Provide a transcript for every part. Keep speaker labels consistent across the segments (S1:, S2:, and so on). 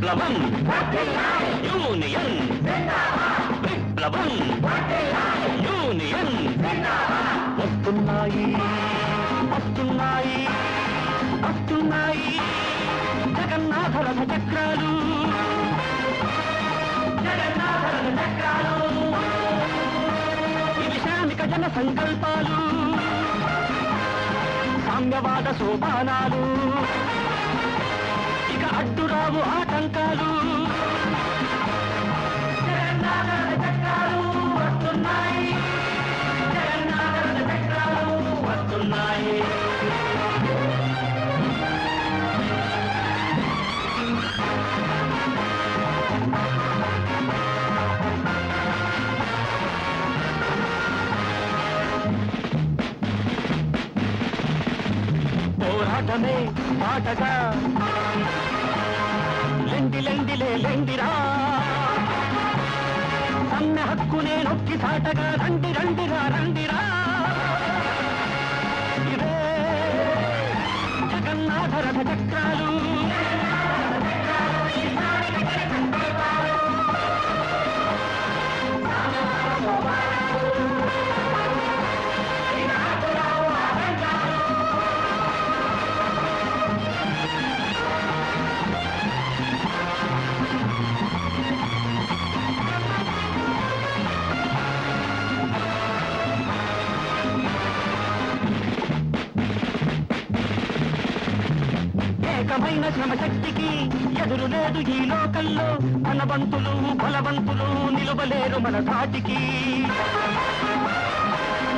S1: విప్లవం. యూనియన్. విప్లవం. యూనియన్. వస్తున్నాయి. వస్తున్నాయి. వస్తున్నాయి. జగన్నాథ చక్రాలు. జగన్నాథ చక్రాలు. ఇవి శ్రామిక జన సంకల్పాలు సామ్యవాద సోపానాలు. చక్రాలు ఆటంకాలు. పోరాటమే పాటగా లెండిలే లెండిరా సన్న హక్కు నేనొక్కి సాటగా రండి రండిరా రండిరా ఇవే జగన్నాథ రథ చక్రాలు. ఏకమైన శ్రమశక్తికి ఎదురు లేదు ఈ లోకంలో. బలవంతులు బలవంతులు నిలువలేరు మన ధాటికి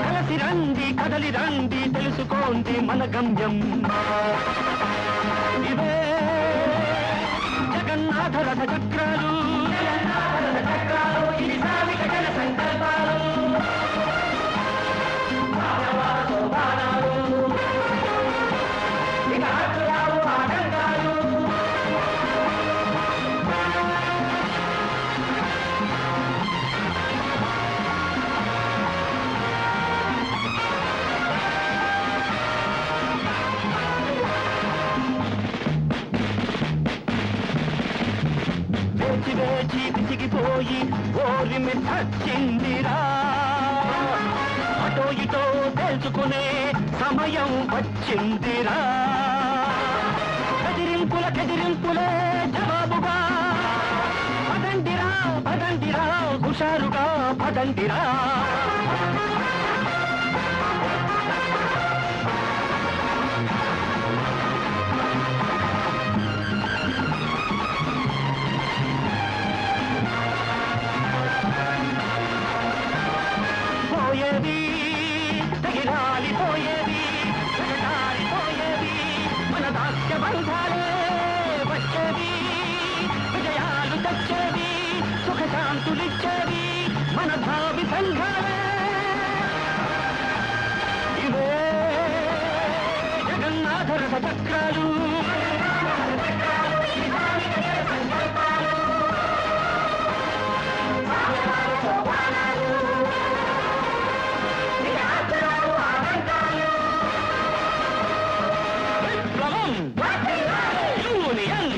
S1: కలసి రండి కదలి రండి తెలుసుకోండి మన గమ్యం. ఇవే జగన్నాథ రథ చక్రాలు వేచి వేచి విసిగిపోయి ఓరిమి తచ్చిందిరా అటో ఇటో తెలుసుకునే సమయం వచ్చిందిరా. కదిరింపుల కదిరింపులే జవాబుగా. పదండిరా పదండిరా హుషారుగా పదండిరా. కాంతులిచ్చేది మన భావి సంఘాలే ఇవే జగన్నాథరథ చక్రాలు విప్లవం. యూనియన్.